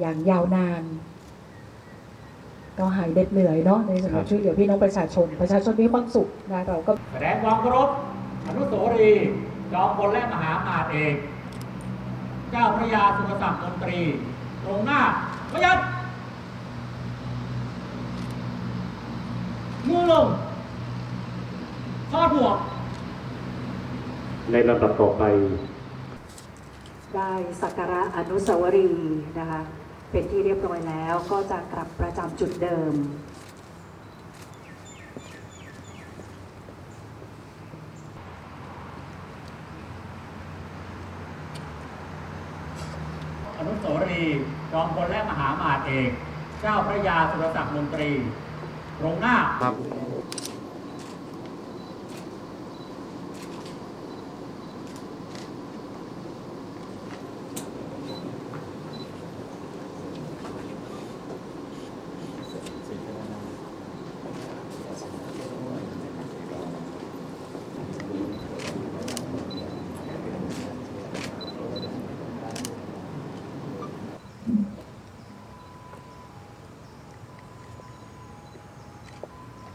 อย่างยาวนาน ก็หายเหน็ดเหนื่อยเนาะในสำหรับช่วยเหลือพี่น้องประชาชน ประชาชนมีความสุขนะเราก็แสดงความเคารพอนุสาวรีย์จอมพลและมหาอมาตย์เอกเจ้าพระยาสุรศักดิ์มนตรีตรงหน้าพยัดมือลงทอดหมวกในลำดับต่อไป ได้สักการะอนุสาวรีย์นะคะ เป็นที่เรียบร้อยแล้วก็จะกลับประจำจุดเดิม อนุสาวรีย์จอมพลและมหาอมาตย์เอก เจ้าพระยาสุรศักดิ์มนตรี ตรงหน้าครับ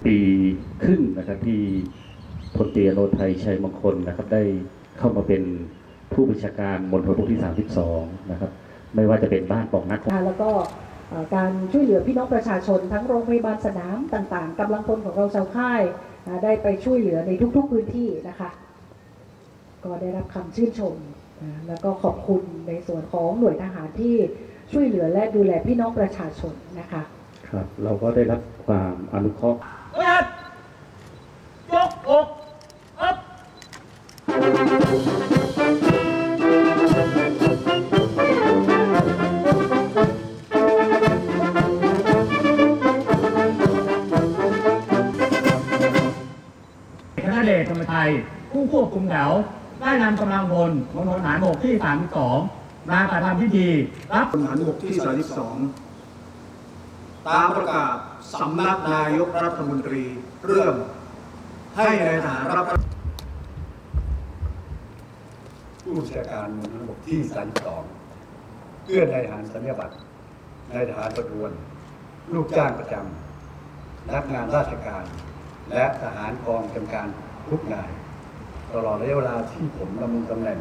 ปีครึ่งนะครับที่พลตรีอโนไทยชัยมงคลนะครับ ได้เข้ามาเป็นผู้บัญชาการมณฑลทหารบกที่ 32 นะครับ ไม่ว่าจะเป็นบ้านปองนักนะคะแล้วก็เอ่อการช่วยเหลือพี่น้องประชาชนทั้งโรงพยาบาลสนามต่างๆกำลังพลของเราชาวค่ายนะได้ไปช่วยเหลือในทุกๆพื้นที่นะคะ ก็ได้รับคำชื่นชมนะแล้วก็ขอบคุณในส่วนของหน่วยทหารที่ช่วยเหลือและดูแลพี่น้องประชาชนนะคะ ครับ เราก็ได้รับความอนุเคราะห์ พยัดยกอกอัพคณะเดชธรรมชัยผู้ควบคุมแถวได้นำกำลังพลมณฑลฐานบกที่ 32 มากระทำพิธีรับพลฐานบกที่ 32 ตามประกาศสำนักนายกรัฐมนตรีเรื่องให้ในายทหารรับผู้บัญชาการมณฑลบกที่32เพื่อนนายทหารสัญญาบัตรในายทหารประทวน ลูกจ้างประจำนักงานราชการ และทหารกองกำกับการทุกนาย ตลอดระยะเวลาที่ผมดำรงตำแหน่ง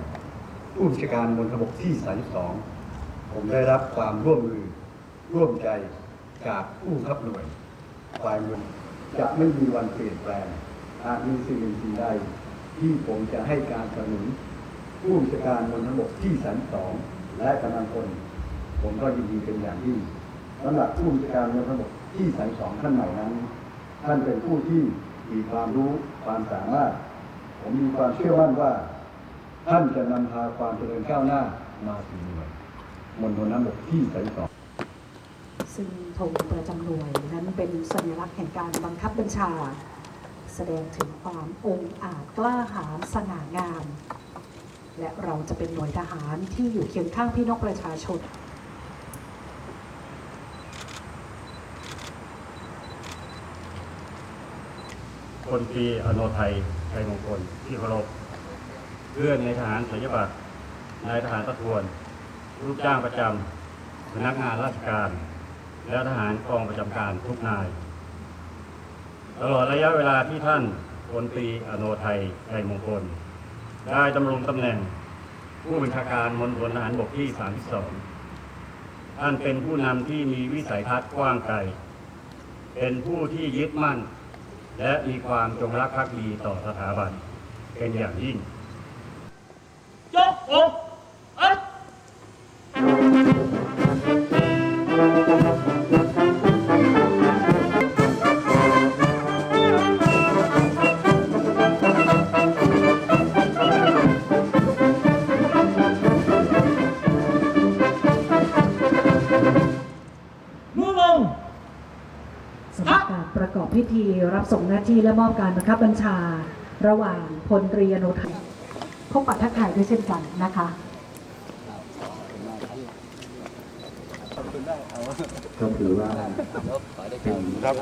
ผู้บัญชาการมณฑลบกที่32ผมได้รับความร่วมมือร่วมใจ จากผู้บับหน่วยฝ่ายเมืองจะไม่มีวันเปลี่ยนแปลงหากมีสิ่งสิ่งใดที่ผมจะให้การสนับสนุนผู้บัญชาการมณฑลบกที่32และกำลังพลผมก็ยินดีเป็นอย่างยิ่งสำหรับผู้บัญชาการมณฑลบกที่32ท่านใหม่นั้น ท่านเป็นผู้ที่มีความรู้ความสามารถ ผมมีความเชื่อมั่นว่า ท่านจะนำพาความเจริญก้าวหน้ามาสู่หน่วยมณฑลน้ำบกที่สายสอง ซึ่งธงประจำหน่วย นั้นเป็นสัญลักษณ์แห่งการบังคับบัญชา แสดงถึงความองอาจกล้าหาญสง่างาม และเราจะเป็นหน่วยทหารที่อยู่เคียงข้างพี่น้องประชาชนพลตรีอโนไทยชัยมงคลที่เคารพเพื่อนในทหารสัญญบัตรนายทหารประทวนลูกจ้างประจำพนักงานราชการ และทหารกองประจำการทุกนาย ตลอดระยะเวลาที่ท่านพลตรีอโนไทยชัยมงคล ได้ดำรงตำแหน่งผู้บัญชาการมณฑลทหารบกที่ 32 ท่านเป็นผู้นำที่มีวิสัยทัศน์กว้างไกล เป็นผู้ที่ยึดมั่น และมีความจงรักภักดีต่อสถาบัน เป็นอย่างยิ่งยกอก พิธีรับส่งหน้าที่และมอบการบังคับบัญชา ระหว่างพลตรีอนุทัยพบปัดทักทายด้วยเช่นกันนะคะก็ถือว่าเป็นครับ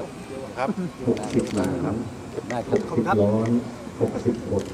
ครับหกสิบมาครับหกสิบร้อนหกสิบบท